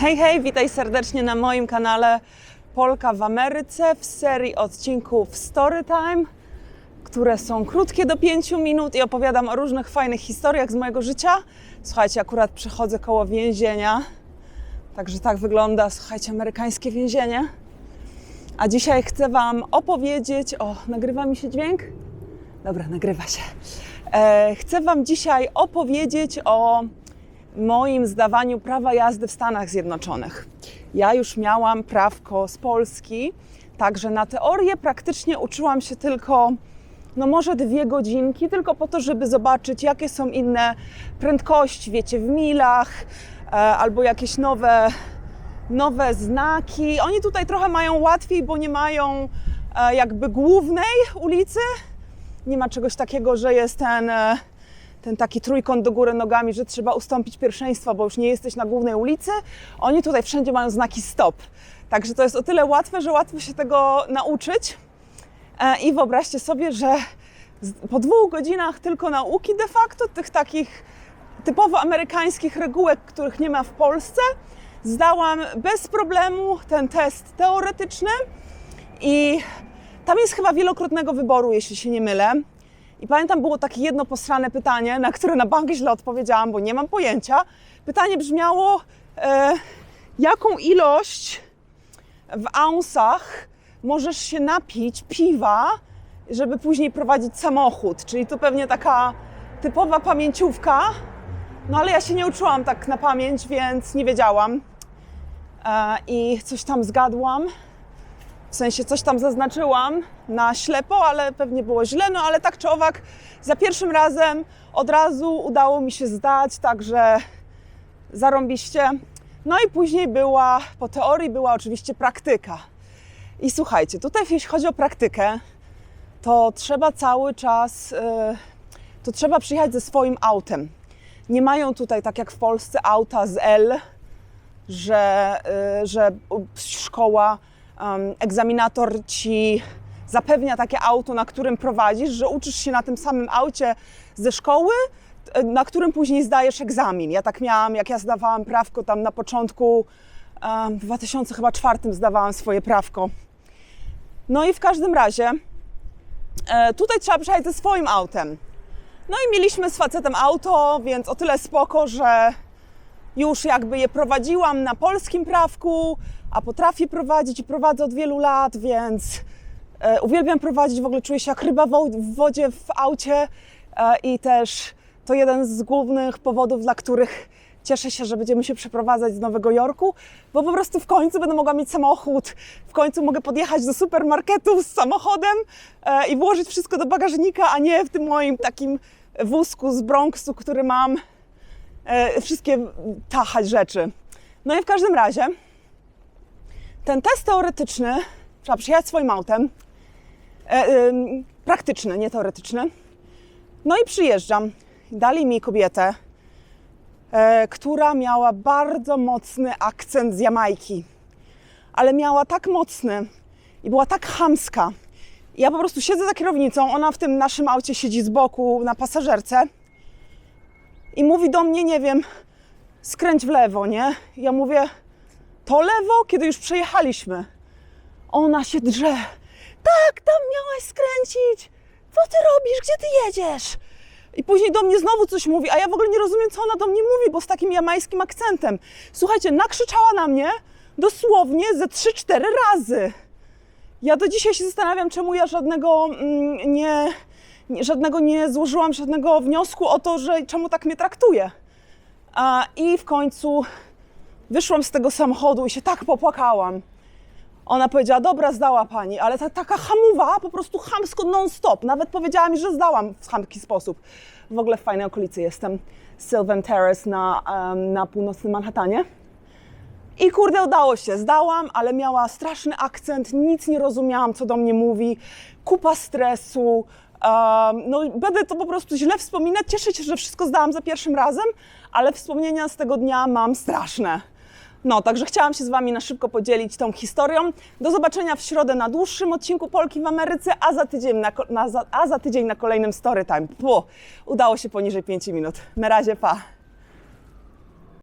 Hej, hej, witaj serdecznie na moim kanale Polka w Ameryce w serii odcinków Storytime, które są krótkie do 5 minut i opowiadam o różnych fajnych historiach z mojego życia. Słuchajcie, akurat przechodzę koło więzienia, także tak wygląda, słuchajcie, amerykańskie więzienie. A dzisiaj chcę Wam opowiedzieć o. Nagrywa mi się dźwięk? Dobra, nagrywa się. E, chcę Wam dzisiaj opowiedzieć o moim zdawaniu prawa jazdy w Stanach Zjednoczonych. Ja już miałam prawko z Polski, także na teorię praktycznie uczyłam się tylko, no może dwie godzinki, tylko po to, żeby zobaczyć, jakie są inne prędkości, wiecie, w milach, e, albo jakieś nowe, nowe znaki. Oni tutaj trochę mają łatwiej, bo nie mają e, jakby głównej ulicy. Nie ma czegoś takiego, że jest ten. Ten taki trójkąt do góry nogami, że trzeba ustąpić pierwszeństwa, bo już nie jesteś na głównej ulicy. Oni tutaj wszędzie mają znaki stop. Także to jest o tyle łatwe, że łatwo się tego nauczyć. E, I wyobraźcie sobie, że po dwóch godzinach tylko nauki de facto tych takich typowo amerykańskich regułek, których nie ma w Polsce, zdałam bez problemu ten test teoretyczny i tam jest chyba wielokrotnego wyboru, jeśli się nie mylę. I pamiętam, było takie jedno posrane pytanie, na które na bank źle odpowiedziałam, bo nie mam pojęcia. Pytanie brzmiało, e, jaką ilość w aunsach możesz się napić piwa, żeby później prowadzić samochód. Czyli to pewnie taka typowa pamięciówka. No ale ja się nie uczyłam tak na pamięć, więc nie wiedziałam. E, I coś tam zgadłam. W sensie coś tam zaznaczyłam na ślepo, ale pewnie było źle, no ale tak czy owak, za pierwszym razem od razu udało mi się zdać, także zarąbiście. No i później była, po teorii była oczywiście praktyka. I słuchajcie, tutaj jeśli chodzi o praktykę, to trzeba cały czas, yy, to trzeba przyjechać ze swoim autem. Nie mają tutaj, tak jak w Polsce, auta z L, że, y, że szkoła, egzaminator ci zapewnia takie auto, na którym prowadzisz, że uczysz się na tym samym aucie ze szkoły, na którym później zdajesz egzamin. Ja tak miałam, jak ja zdawałam prawko tam na początku, w 2004 zdawałam swoje prawko. No i w każdym razie e, tutaj trzeba przyjechać ze swoim autem. No i mieliśmy z facetem auto, więc o tyle spoko, że już jakby je prowadziłam na polskim prawku, a potrafię prowadzić i prowadzę od wielu lat, więc e, uwielbiam prowadzić, w ogóle czuję się jak ryba w wodzie w aucie e, i też to jeden z głównych powodów, dla których cieszę się, że będziemy się przeprowadzać z Nowego Jorku, bo po prostu w końcu będę mogła mieć samochód, w końcu mogę podjechać do supermarketu z samochodem e, i włożyć wszystko do bagażnika, a nie w tym moim takim wózku z Bronxu, który mam wszystkie tachać rzeczy. No i w każdym razie ten test teoretyczny, trzeba przyjechać swoim autem, e, ym, praktyczny, nie teoretyczny. No i przyjeżdżam. Dali mi kobietę, e, która miała bardzo mocny akcent z Jamajki, ale miała tak mocny i była tak chamska. Ja po prostu siedzę za kierownicą, ona w tym naszym aucie siedzi z boku na pasażerce i mówi do mnie, nie wiem, skręć w lewo, nie? Ja mówię, to lewo, kiedy już przejechaliśmy. Ona się drze. Tak, tam miałaś skręcić. Co ty robisz? Gdzie ty jedziesz? I później do mnie znowu coś mówi, a ja w ogóle nie rozumiem, co ona do mnie mówi, bo z takim jamańskim akcentem. Słuchajcie, nakrzyczała na mnie dosłownie ze 3-4 razy. Ja do dzisiaj się zastanawiam, czemu ja żadnego mm, nie, żadnego nie złożyłam, żadnego wniosku o to, że czemu tak mnie traktuje. A, I w końcu wyszłam z tego samochodu i się tak popłakałam. Ona powiedziała, dobra, zdała pani, ale ta, taka hamowa, po prostu chamsko non-stop. Nawet powiedziała mi, że zdałam w chamski sposób. W ogóle w fajnej okolicy jestem. Sylvan Terrace na, na północnym Manhattanie. I kurde, udało się. Zdałam, ale miała straszny akcent, nic nie rozumiałam, co do mnie mówi, kupa stresu. No, będę to po prostu źle wspominać. Cieszę się, że wszystko zdałam za pierwszym razem, ale wspomnienia z tego dnia mam straszne. No, także chciałam się z Wami na szybko podzielić tą historią. Do zobaczenia w środę na dłuższym odcinku Polki w Ameryce, a za tydzień na, na, a za tydzień na kolejnym Storytime. Pu, udało się poniżej 5 minut. Na razie, pa!